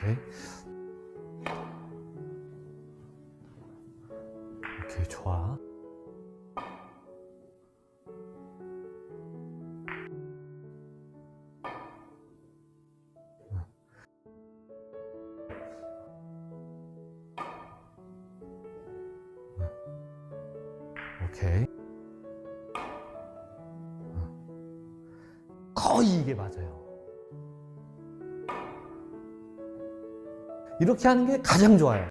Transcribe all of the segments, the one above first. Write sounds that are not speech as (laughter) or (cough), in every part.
오케이. 오케이, 좋아. 오케이. 거의 이게 맞아요. 이렇게 하는 게 가장 좋아요.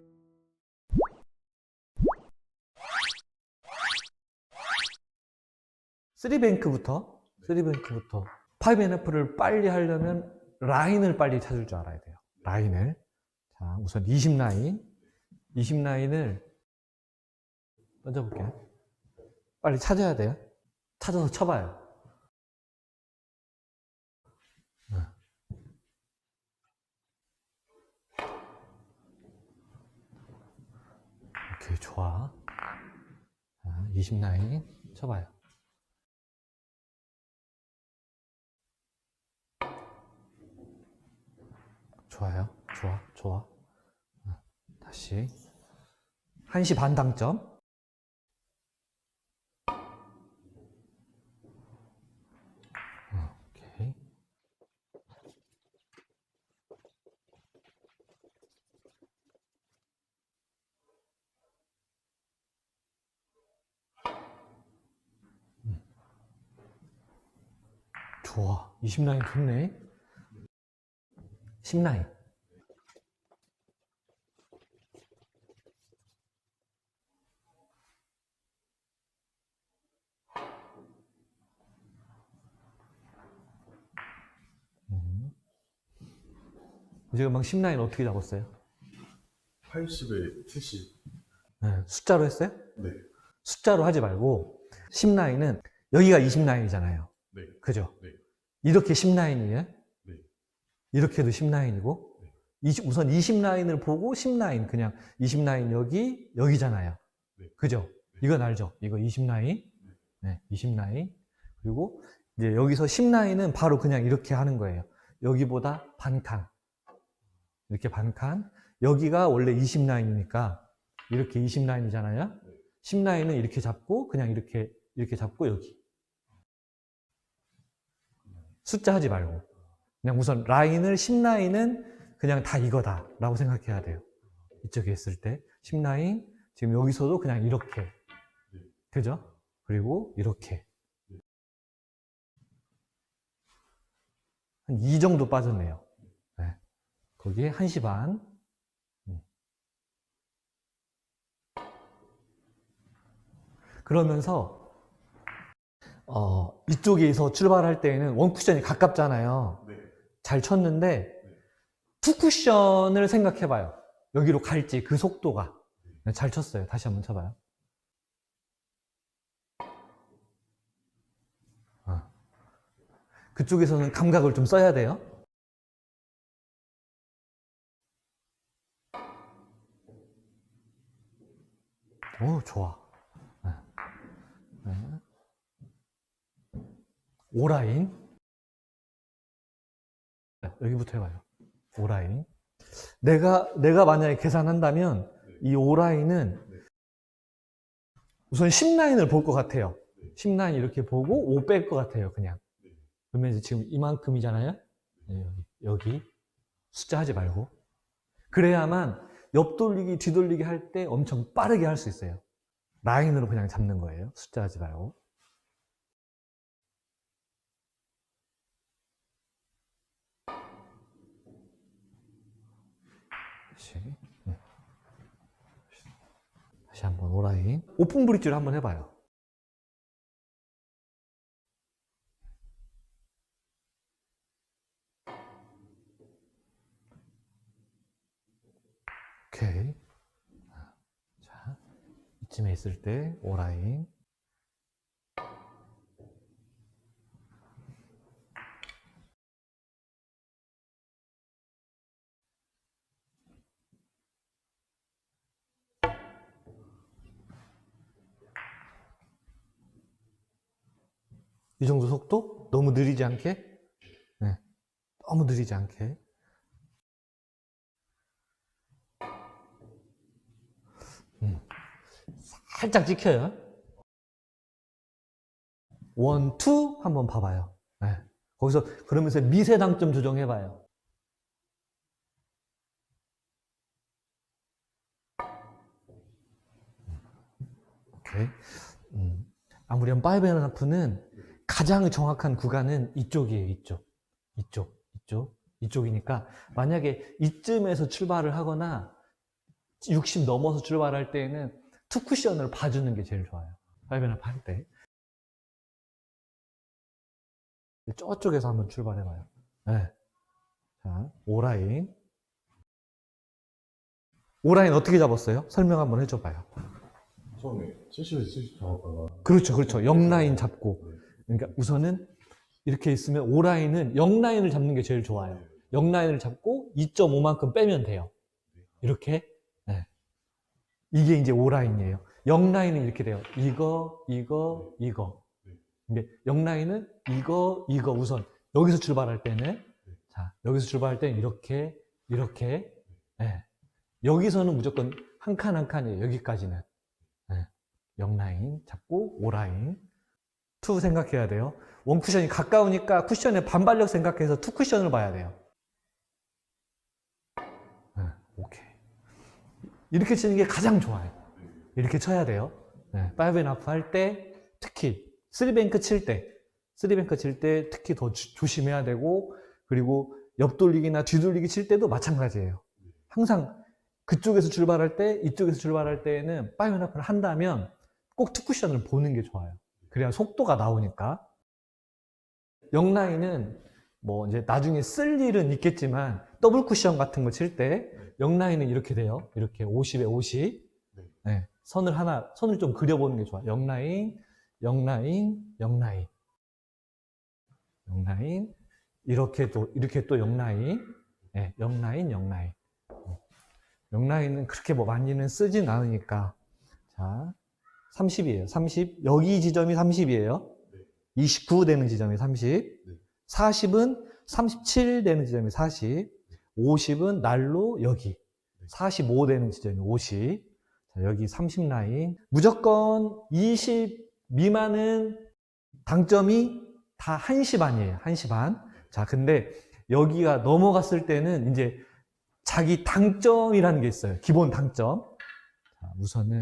쓰리뱅크부터, 쓰리뱅크부터. 파이브 NF를 빨리 하려면 라인을 빨리 찾을 줄 알아야 돼요. 라인을. 자, 우선 20라인. 20라인을 던져볼게요. 빨리 찾아야 돼요. 찾아서 쳐봐요. 좋아. 자, 20라인 쳐봐요. 좋아요. 좋아, 좋아. 어, 다시. 1시 반 당점. 어, 오케이. 음. 좋아. 20라인 좋네. 10라인. 음. 지금 막 10라인 어떻게 잡았어요? 80에 70. 네, 숫자로 했어요? 네. 숫자로 하지 말고 10라인은 여기가 20라인이잖아요. 네. 그죠? 네. 이렇게 10라인이에요? 네. 이렇게도 10라인이고 네. 우선 20라인을 보고 10라인 그냥 20라인 여기 여기잖아요. 네. 그죠? 네. 이건 알죠? 이거 20라인. 네, 20라인. 그리고 이제 여기서 10라인은 바로 그냥 이렇게 하는 거예요. 여기보다 반 칸. 이렇게 반 칸. 여기가 원래 20라인이니까 이렇게 20라인이잖아요. 10라인은 이렇게 잡고 그냥 이렇게 이렇게 잡고 여기. 숫자 하지 말고. 그냥 우선 라인을 10라인은 그냥 다 이거다 라고 생각해야 돼요. 이쪽에 있을 때 10라인 지금 여기서도 그냥 이렇게 그죠? 그리고 이렇게 한이 정도 빠졌네요. 네. 거기에 1시 반 음. 그러면서 어, 이쪽에서 출발할 때에는 원쿠션이 가깝잖아요. 네. 잘 쳤는데 투쿠션을 생각해봐요. 여기로 갈지 그 속도가 네, 잘 쳤어요. 다시 한번 쳐봐요. 어. 그쪽에서는 감각을 좀 써야 돼요. 오, 좋아. 네. 네. 오라인. 네, 여기부터 해봐요. 오라인. 내가, 내가 만약에 계산한다면 이 오라인은 우선 10라인을 볼 것 같아요. 10라인 이렇게 보고 5 뺄 것 같아요, 그냥. 그러면 이제 지금 이만큼이잖아요? 네, 여기, 여기. 숫자 하지 말고. 그래야만 옆 돌리기, 뒤 돌리기 할 때 엄청 빠르게 할 수 있어요. 라인으로 그냥 잡는 거예요. 숫자 하지 말고. 다시. 네. 다시 한번 오라인. 오픈 브릿지를 한번 해봐요. 오케이. 자, 이쯤에 있을 때 오라인. 이 정도 속도 너무 느리지 않게 네. 너무 느리지 않게 음. 살짝 찍혀요 원, 투 한번 봐봐요 네. 거기서 그러면서 미세당점 조정해봐요 음. 오케이. 음. 아무렴 5앤 하프는 가장 정확한 구간은 이쪽이에요, 이쪽. 이쪽, 이쪽, 이쪽이니까 만약에 이쯤에서 출발을 하거나 60 넘어서 출발할 때에는 투 쿠션을 봐주는 게 제일 좋아요. 하프 할 때. 저쪽에서 한번 출발해봐요. 네. 자, 오라인. 오라인 어떻게 잡았어요? 설명 한번 해줘봐요. 처음에 70에서 70 잡았다가 그렇죠, 그렇죠. 0라인 잡고. 그러니까 우선은 이렇게 있으면 5라인은 0라인을 잡는 게 제일 좋아요. 0라인을 잡고 2.5만큼 빼면 돼요. 이렇게. 네. 이게 이제 5라인이에요. 0라인은 이렇게 돼요. 이거, 이거, 이거. 근데 0라인은 이거, 이거 우선. 여기서 출발할 때는 자, 여기서 출발할 때는 이렇게, 이렇게. 네. 여기서는 무조건 한 칸 한 칸이에요. 여기까지는. 네. 0라인 잡고 5라인. 투 생각해야 돼요. 원 쿠션이 가까우니까 쿠션의 반발력 생각해서 투 쿠션을 봐야 돼요. 네, 오케이. 이렇게 치는 게 가장 좋아요. 이렇게 쳐야 돼요. 네, 파이브 앤 하프 할 때 특히 쓰리뱅크 칠 때, 쓰리뱅크 칠 때 특히 더 주- 조심해야 되고 그리고 옆돌리기나 뒤돌리기 칠 때도 마찬가지예요. 항상 그쪽에서 출발할 때, 이쪽에서 출발할 때에는 파이브 앤 하프를 한다면 꼭 투 쿠션을 보는 게 좋아요. 그래야 속도가 나오니까. 영라인은 뭐 이제 나중에 쓸 일은 있겠지만 더블 쿠션 같은 거 칠 때 영라인은 이렇게 돼요. 이렇게 50에 50. 네. 네. 선을 하나, 선을 좀 그려보는 게 좋아요. 영라인, 영라인, 영라인. 영라인. 이렇게 또, 이렇게 또 영라인. 네, 영라인, 영라인. 영라인은 그렇게 뭐 많이는 쓰진 않으니까. 자, 30이에요. 30. 여기 지점이 30이에요. 29 되는 지점이 30. 40은 37 되는 지점이 40. 50은 날로 여기. 45 되는 지점이 50. 자, 여기 30 라인. 무조건 20 미만은 당점이 다 1시 반이에요. 1시 반. 자, 근데 여기가 넘어갔을 때는 이제 자기 당점이라는 게 있어요. 기본 당점. 자, 우선은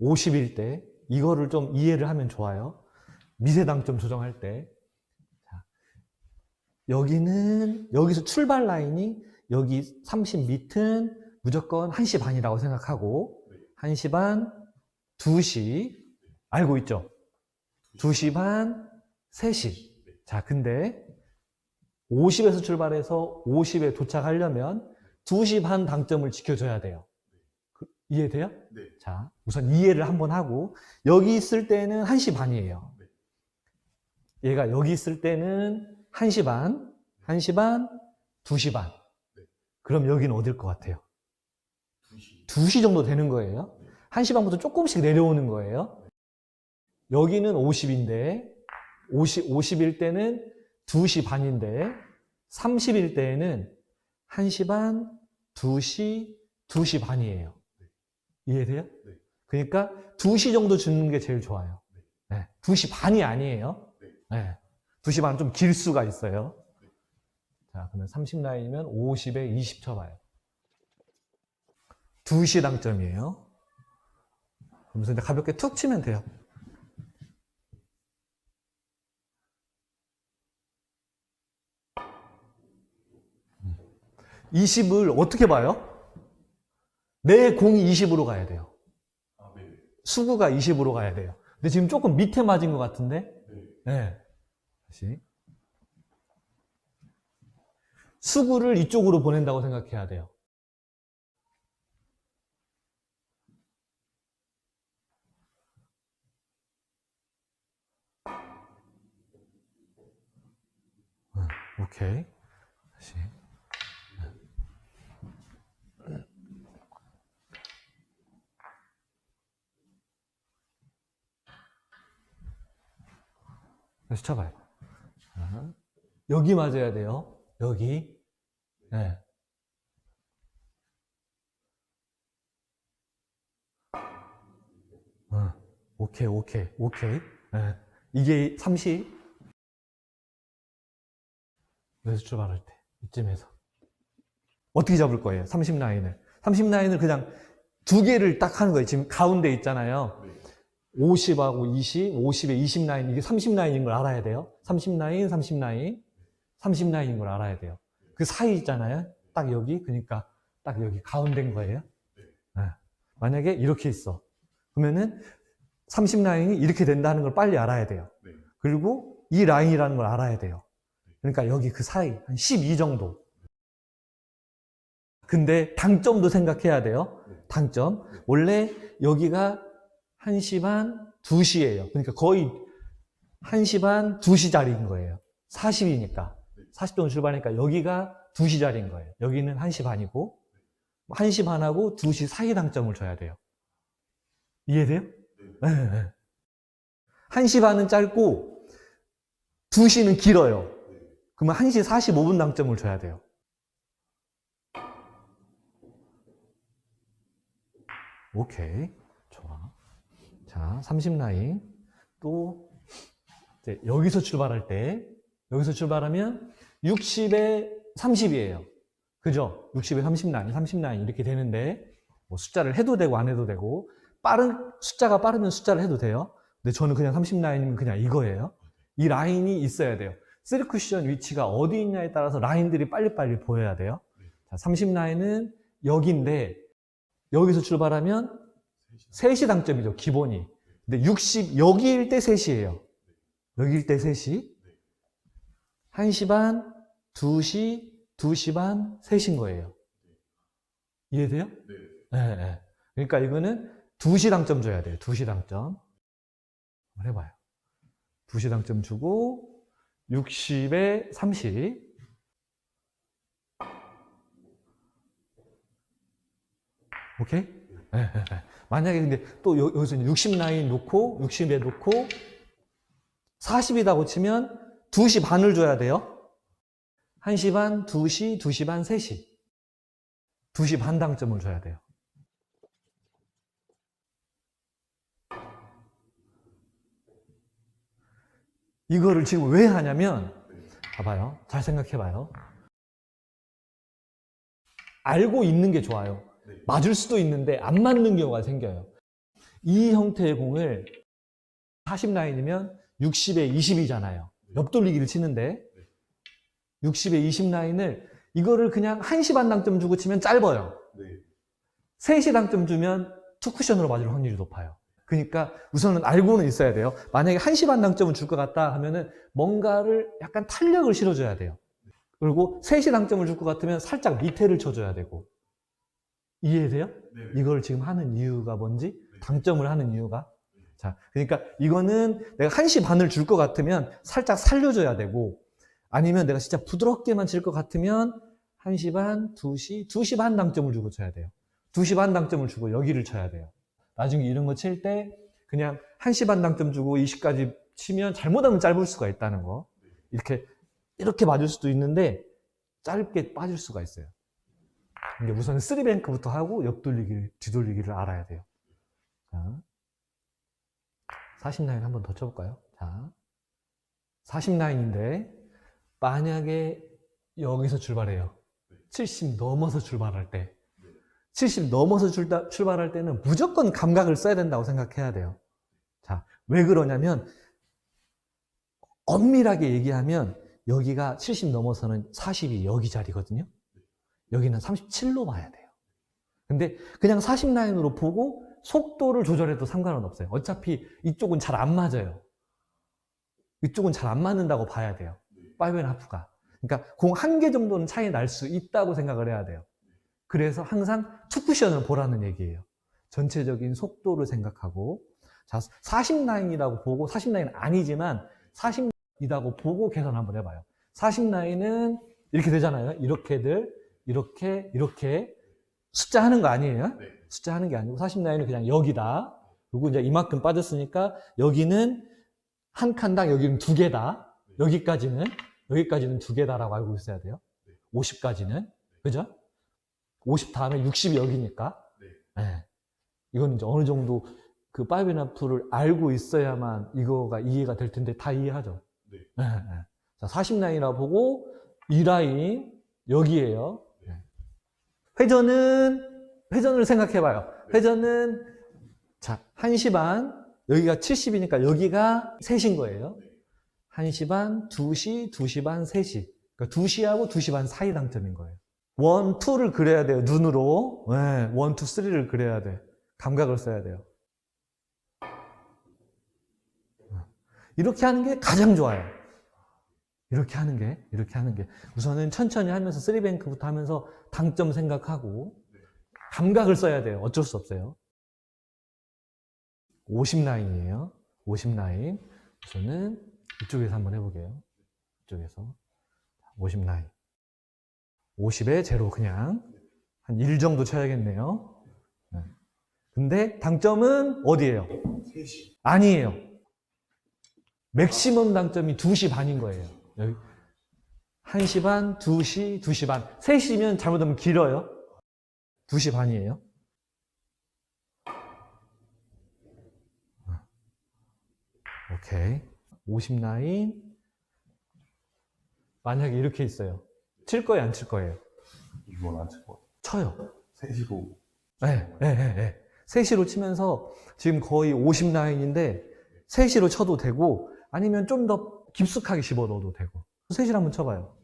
50일 때 이거를 좀 이해를 하면 좋아요. 미세 당점 조정할 때. 자, 여기는 여기서 출발 라인이 여기 30 밑은 무조건 1시 반이라고 생각하고 1시 반, 2시 알고 있죠? 2시 반, 3시. 자, 근데 50에서 출발해서 50에 도착하려면 2시 반 당점을 지켜줘야 돼요. 그- 이해돼요? 네. 자, 우선 이해를 한번 하고, 여기 있을 때는 1시 반이에요. 얘가 여기 있을 때는 1시 반, 1시 반, 2시 반. 그럼 여기는 어딜 것 같아요? 2시 2시 정도 되는 거예요. 1시 반부터 조금씩 내려오는 거예요. 여기는 50인데, 50, 50일 때는 2시 반인데, 30일 때에는 1시 반, 2시, 2시 반이에요. 이해돼요? 네. 그러니까 2시 정도 주는 게 제일 좋아요. 네. 2시 반이 아니에요. 네. 2시 반은 좀길 수가 있어요. 자, 그러면 30라인이면 50에 20 쳐봐요. 2시 당점이에요. 그러면서 이제 가볍게 툭 치면 돼요. 음. 20을 어떻게 봐요? 내 공이 20으로 가야 돼요. 아, 네. 수구가 20으로 가야 돼요. 근데 지금 조금 밑에 맞은 것 같은데? 네. 네. 다시. 수구를 이쪽으로 보낸다고 생각해야 돼요. 응, 오케이. 다시. 다시 쳐봐요. 자, 여기 맞아야 돼요. 여기. 네. 어, 오케이, 오케이, 오케이. 예. 이게 30. 여기서 출발할 때, 이쯤에서. 어떻게 잡을 거예요? 30 라인을. 30 라인을 그냥 두 개를 딱 하는 거예요. 지금 가운데 있잖아요. 네. 50하고 20, 50에 20 라인, 이게 30 라인인 걸 알아야 돼요. 30 라인, 30 라인, 30 라인인 걸 알아야 돼요. 그 사이 있잖아요. 딱 여기, 그러니까 딱 여기 가운데인 거예요. 네. 만약에 이렇게 있어. 그러면은 30 라인이 이렇게 된다는 걸 빨리 알아야 돼요. 네. 그리고 이 라인이라는 걸 알아야 돼요. 그러니까 여기 그 사이, 한 12 정도. 근데 당점도 생각해야 돼요. 당점. 원래 여기가 1시 반, 2시예요. 그러니까 거의 1시 반, 2시 자리인 거예요. 40이니까. 40분 출발하니까 여기가 2시 자리인 거예요. 여기는 1시 반이고 1시 반하고 2시 사이 당점을 줘야 돼요. 이해돼요? 네. 네. 1시 반은 짧고 2시는 길어요. 그러면 1시 45분 당점을 줘야 돼요. 오케이. 자, 30 라인. 또, 이제 여기서 출발할 때, 여기서 출발하면 60에 30이에요. 그죠? 60에 30 라인, 30 라인 이렇게 되는데, 뭐 숫자를 해도 되고 안 해도 되고, 빠른, 숫자가 빠르면 숫자를 해도 돼요. 근데 저는 그냥 30 라인이면 그냥 이거예요. 이 라인이 있어야 돼요. 쓰리 쿠션 위치가 어디 있냐에 따라서 라인들이 빨리빨리 보여야 돼요. 자, 30 라인은 여기인데, 여기서 출발하면 3시 당점이죠, 기본이. 근데 60, 여기일 때 3시예요. 여기일 때 3시. 1시 반, 2시, 2시 반, 3시인 거예요. 이해돼요? 네. 네, 네. 그러니까 이거는 2시 당점 줘야 돼요. 2시 당점. 한번 해봐요. 2시 당점 주고, 60에 30. 오케이? 네, 네, 네. 만약에 근데 또 여- 여기서 60 라인 놓고, 60에 놓고, 40이라고 치면 2시 반을 줘야 돼요. 1시 반, 2시, 2시 반, 3시. 2시 반 당점을 줘야 돼요. 이거를 지금 왜 하냐면, 봐봐요. 잘 생각해봐요. 알고 있는 게 좋아요. 네. 맞을 수도 있는데 안 맞는 경우가 생겨요. 이 형태의 공을 40 라인이면 60에 20이잖아요. 옆돌리기를 치는데 60에 20 라인을 이거를 그냥 1시 반 당점 주고 치면 짧아요. 네. 3시 당점 주면 투쿠션으로 맞을 확률이 높아요. 그러니까 우선은 알고는 있어야 돼요. 만약에 1시 반 당점을 줄것 같다 하면은 뭔가를 약간 탄력을 실어줘야 돼요. 그리고 3시 당점을 줄 것 같으면 살짝 밑에를 쳐줘야 되고. 이해돼요? 네. 이걸 지금 하는 이유가 뭔지? 당점을 하는 이유가? 자, 그러니까 이거는 내가 1시 반을 줄 것 같으면 살짝 살려줘야 되고, 아니면 내가 진짜 부드럽게만 칠 것 같으면 1시 반, 2시, 2시 반 당점을 주고 쳐야 돼요. 2시 반 당점을 주고 여기를 쳐야 돼요. 나중에 이런 거 칠 때 그냥 1시 반 당점 주고 20까지 치면 잘못하면 짧을 수가 있다는 거. 이렇게, 이렇게 맞을 수도 있는데 짧게 빠질 수가 있어요. 우선 쓰리뱅크부터 하고 옆돌리기를, 뒤돌리기를 알아야 돼요. 자. 40라인 한번 더 쳐볼까요? 자. 40라인인데, 만약에 여기서 출발해요. 70 넘어서 출발할 때. 70 넘어서 출발할 때는 무조건 감각을 써야 된다고 생각해야 돼요. 자, 왜 그러냐면, 엄밀하게 얘기하면, 여기가 70 넘어서는 40이 여기 자리거든요. 여기는 37로 봐야 돼요. 근데 그냥 40 라인으로 보고 속도를 조절해도 상관은 없어요. 어차피 이쪽은 잘 안 맞아요. 이쪽은 잘 안 맞는다고 봐야 돼요. 파이브앤 하프가. 그러니까 공 한 개 정도는 차이 날 수 있다고 생각을 해야 돼요. 그래서 항상 투쿠션을 보라는 얘기예요. 전체적인 속도를 생각하고 자, 40 라인이라고 보고 40 라인 아니지만 40이라고 보고 계산 한번 해봐요. 40 라인은 이렇게 되잖아요. 이렇게들 이렇게 이렇게 숫자 하는 거 아니에요? 네. 숫자 하는 게 아니고 40 라인은 그냥 여기다. 그리고 이제 이만큼 빠졌으니까 여기는 한 칸당 여기는 두 개다. 여기까지는 여기까지는 두 개다라고 알고 있어야 돼요. 50까지는 그죠? 50 다음에 60이 여기니까. 네. 네. 이건 이제 어느 정도 그 파이브나프를 알고 있어야만 이거가 이해가 될 텐데 다 이해하죠. 네. 네, 네. 자, 40라인이라 보고 이 라인 여기에요. 네. 회전은 회전을 생각해 봐요. 회전은 자, 1시 반 여기가 70이니까 여기가 3시인 거예요. 1시 반, 2시, 2시 반, 3시. 그러니까 2시하고 2시 반 사이 당점인 거예요. 1, 2를 그려야 돼요. 눈으로. 네, 1, 2, 3를 그려야 돼. 감각을 써야 돼요. 이렇게 하는 게 가장 좋아요. 이렇게 하는 게, 이렇게 하는 게. 우선은 천천히 하면서 쓰리뱅크부터 하면서 당점 생각하고 감각을 써야 돼요. 어쩔 수 없어요. 50라인이에요. 50라인. 우선은 이쪽에서 한번 해보게요. 이쪽에서. 50라인. 50에 제로 그냥 한 1 정도 쳐야겠네요. 네. 근데 당점은 어디예요? 3시. 아니에요. 맥시멈 당점이 2시 반인 거예요. 여기 1시 반, 2시, 2시 반. 3시면 잘못하면 길어요. 2시 반이에요. 오케이. 50라인. 만약에 이렇게 있어요. 칠 거예요, 안 칠 거예요? 이건 안칠것 같아. 쳐요. 3시로. 네, 네, 네, 네. 3시로 치면서 지금 거의 50라인인데 3시로 쳐도 되고 아니면 좀더 깊숙하게 집어 넣어도 되고 3시로 한번 쳐봐요.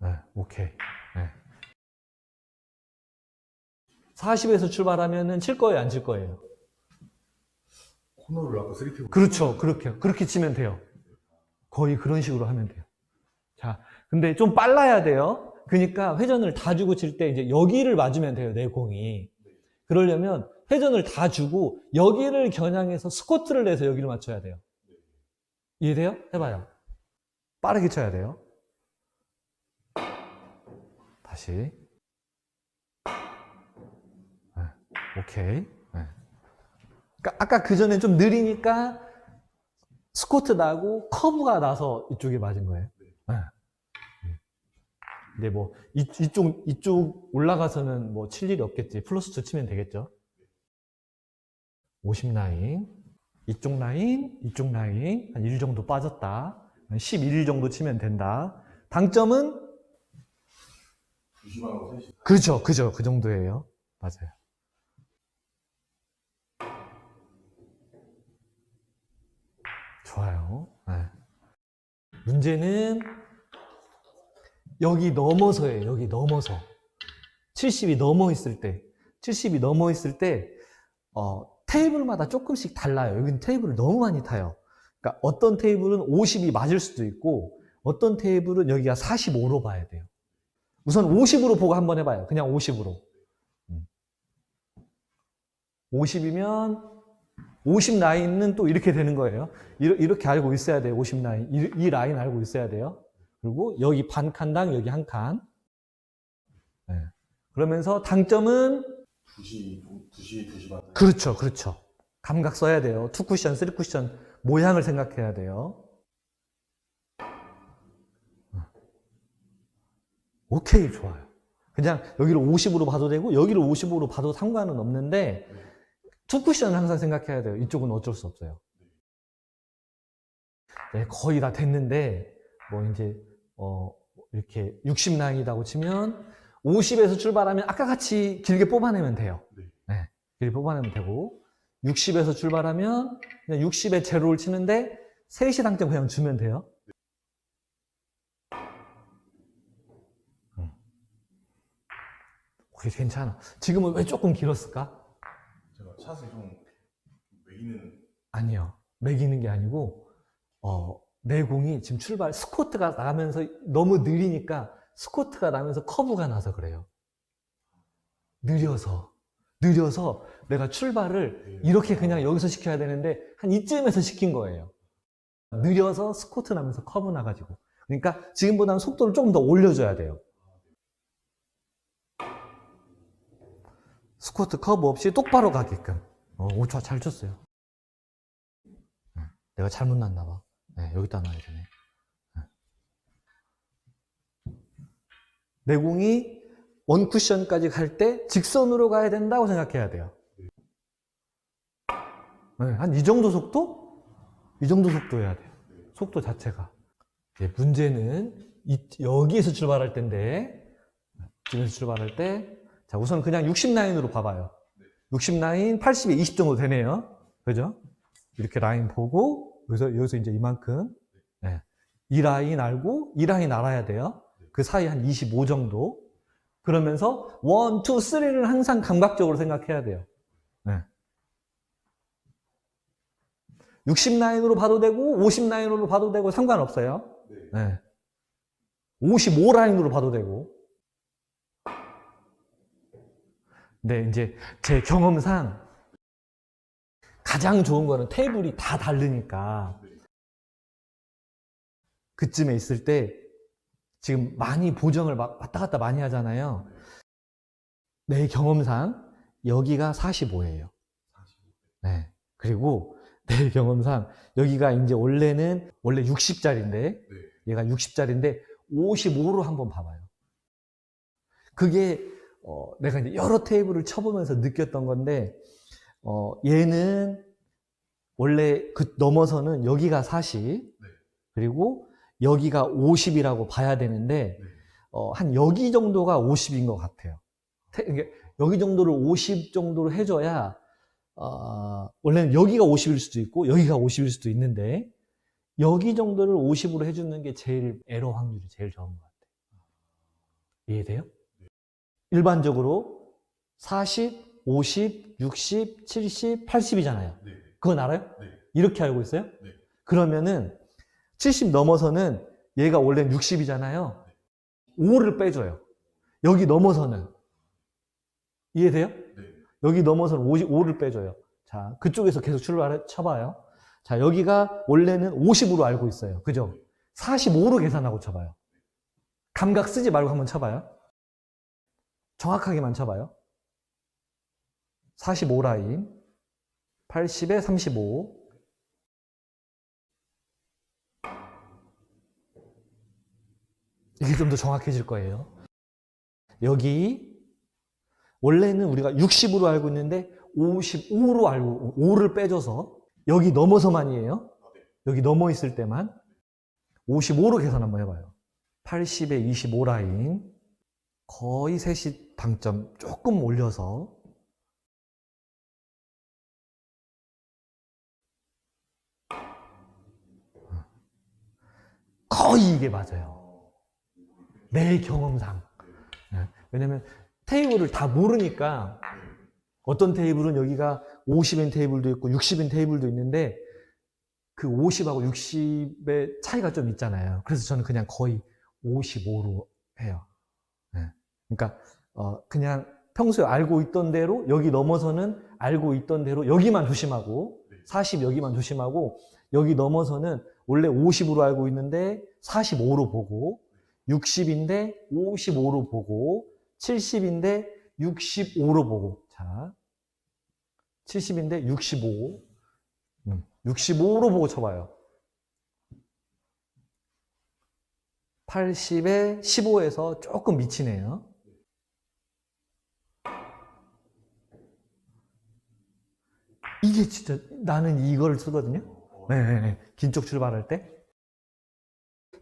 네, 오케이. 네. 40에서 출발하면은 칠 거예요, 안 칠 거예요? 코너를 아까 3티 그렇죠. 그렇게, 그렇게 치면 돼요. 거의 그런 식으로 하면 돼요. 자, 근데 좀 빨라야 돼요. 그러니까 회전을 다 주고 칠 때 이제 여기를 맞으면 돼요, 내 공이. 그러려면 회전을 다 주고 여기를 겨냥해서 스쿼트를 내서 여기를 맞춰야 돼요. 이해돼요? 해봐요. 빠르게 쳐야 돼요. 다시. 네, 오케이. 네. 그러니까 아까 그 전에 좀 느리니까 스쿼트 나고 커브가 나서 이쪽에 맞은 거예요. 네. 근데 뭐 이, 쪽 이쪽 올라가서는 뭐 칠 일이 없겠지. 플러스 2 치면 되겠죠. 50 라인, 이쪽 라인, 이쪽 라인 한 1 정도 빠졌다. 한11 정도 치면 된다. 당점은 2시 반하고 3시. 그죠, 그죠, 그 정도예요. 맞아요. 좋아요. 네. 문제는 여기 넘어서예요. 여기 넘어서. 70이 넘어 있을 때, 70이 넘어 있을 때, 어, 테이블마다 조금씩 달라요. 여기는 테이블을 너무 많이 타요. 그러니까 어떤 테이블은 50이 맞을 수도 있고, 어떤 테이블은 여기가 45로 봐야 돼요. 우선 50으로 보고 한번 해봐요. 그냥 50으로. 50이면 50 라인은 또 이렇게 되는 거예요. 이렇게 알고 있어야 돼요. 50 라인. 이, 이 라인 알고 있어야 돼요. 그리고 여기 반 칸당 여기 한 칸. 네. 그러면서 당점은 2시, 2시, 2시 반. 그렇죠. 그렇죠. 감각 써야 돼요. 투 쿠션, 쓰리 쿠션 모양을 생각해야 돼요. 오케이, 좋아요. 그냥 여기를 50으로 봐도 되고 여기를 50으로 봐도 상관은 없는데 투 쿠션을 항상 생각해야 돼요. 이쪽은 어쩔 수 없어요. 네, 거의 다 됐는데 뭐 이제 어 이렇게 60 라인이라고 치면 50에서 출발하면 아까 같이 길게 뽑아내면 돼요. 네. 길게 뽑아내면 되고 60에서 출발하면 그냥 60에 제로를 치는데 3시 당점 그냥 주면 돼요. 음. 그게 괜찮아. 지금은 왜 조금 길었을까? 제가 샷을 좀 매기는 아니요. 매기는 게 아니고, 어, 내 공이 지금 출발, 스쿼트가 나면서 너무 느리니까 스쿼트가 나면서 커브가 나서 그래요. 느려서. 느려서 내가 출발을 이렇게 그냥 여기서 시켜야 되는데 한 이쯤에서 시킨 거예요. 느려서 스쿼트 나면서 커브 나가지고. 그러니까 지금보다는 속도를 조금 더 올려줘야 돼요. 스쿼트 커브 없이 똑바로 가게끔. 어, 오, 좋아, 잘 쳤어요. 네, 내가 잘못 놨나 봐. 네, 여기다 놔야 되네. 내 공이 원 쿠션까지 갈 때 직선으로 가야 된다고 생각해야 돼요. 네, 한이 정도 속도? 이 정도 속도여야 돼요. 속도 자체가. 예, 문제는 이- 여기에서 출발할 때인데, 지금에서 출발할 때, 자, 우선 그냥 60 라인으로 봐봐요. 60 라인, 80에 20 정도 되네요. 그죠? 이렇게 라인 보고, 여기서, 여기서 이제 이만큼, 네. 이 라인 알고, 이 라인 알아야 돼요. 그 사이 한 25 정도. 그러면서 1, 2, 3를 항상 감각적으로 생각해야 돼요. 네. 60 라인으로 봐도 되고, 50 라인으로 봐도 되고, 상관없어요. 네. 55 라인으로 봐도 되고. 근데 이제 제 경험상 가장 좋은 거는 테이블이 다 다르니까 그쯤에 있을 때 지금 많이 보정을 막 왔다 갔다 많이 하잖아요. 내 경험상 여기가 45예요. 네. 그리고 내 (laughs) 경험상 여기가 이제 원래는 원래 60짜리인데 얘가 60짜리인데 55로 한번 봐봐요. 그게 어, 내가 이제 여러 테이블을 쳐보면서 느꼈던 건데 어, 얘는 원래 그 넘어서는 여기가 40 그리고 여기가 50이라고 봐야 되는데 어, 한 여기 정도가 50인 것 같아요. 여기 정도를 50 정도로 해줘야 어, 원래는 여기가 50일 수도 있고 여기가 50일 수도 있는데 여기 정도를 50으로 해주는 게 제일 에러 확률이 제일 적은 것 같아요. 이해돼요? 일반적으로 40, 50, 60, 70, 80이잖아요. 네. 그건 알아요? 네. 이렇게 알고 있어요? 네. 그러면은 70 넘어서는 얘가 원래는 60이잖아요. 5를 빼줘요. 여기 넘어서는 이해돼요? 네. 여기 넘어서는 55를 빼줘요. 자, 그쪽에서 계속 출발해 쳐봐요. 자, 여기가 원래는 50으로 알고 있어요. 그죠? 45로 계산하고 쳐봐요. 감각 쓰지 말고 한번 쳐봐요. 정확하게만 쳐봐요. 45 라인, 80에 35. 이게 좀 더 정확해질 거예요. 여기 원래는 우리가 60으로 알고 있는데 55로 알고 5를 빼줘서 여기 넘어서만이에요. 여기 넘어 있을 때만 55로 계산 한번 해봐요. 80에 25 라인 거의 셋이 방점 조금 올려서 거의 이게 맞아요. 내 경험상. 네. 왜냐면 테이블을 다 모르니까 어떤 테이블은 여기가 50인 테이블도 있고 60인 테이블도 있는데 그 50하고 60의 차이가 좀 있잖아요. 그래서 저는 그냥 거의 55로 해요. 네. 그러니까 어, 그냥 평소에 알고 있던 대로 여기 넘어서는 알고 있던 대로 여기만 조심하고 40 여기만 조심하고 여기 넘어서는 원래 50으로 알고 있는데 45로 보고 60인데 55로 보고 70인데 65로 보고. 자 70인데 65 음, 65로 보고 쳐봐요. 80에 15에서 조금 미치네요. 이게 진짜 나는 이걸 쓰거든요. 네, 네, 네. 긴쪽 출발할 때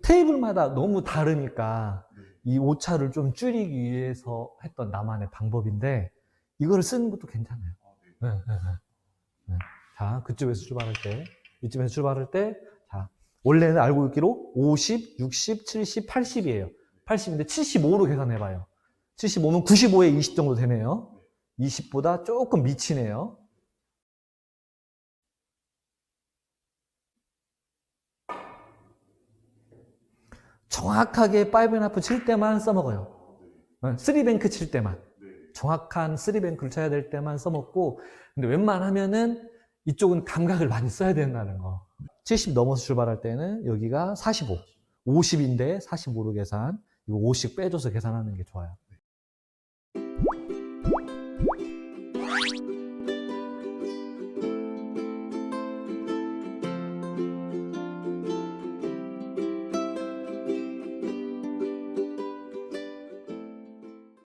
테이블마다 너무 다르니까 이 오차를 좀 줄이기 위해서 했던 나만의 방법인데 이거를 쓰는 것도 괜찮아요. 네, 네, 네. 네. 자, 그쪽에서 출발할 때, 이쯤에서 출발할 때, 자, 원래는 알고 있기로 50, 60, 70, 80이에요. 80인데 75로 계산해봐요. 75면 95에 20 정도 되네요. 20보다 조금 미치네요. 정확하게 5&1 칠 때만 써먹어요. 3뱅크 칠 때만. 정확한 3뱅크를 쳐야 될 때만 써먹고, 근데 웬만하면은 이쪽은 감각을 많이 써야 된다는 거. 70 넘어서 출발할 때는 여기가 45. 50인데 45로 계산. 이거 50 빼줘서 계산하는 게 좋아요.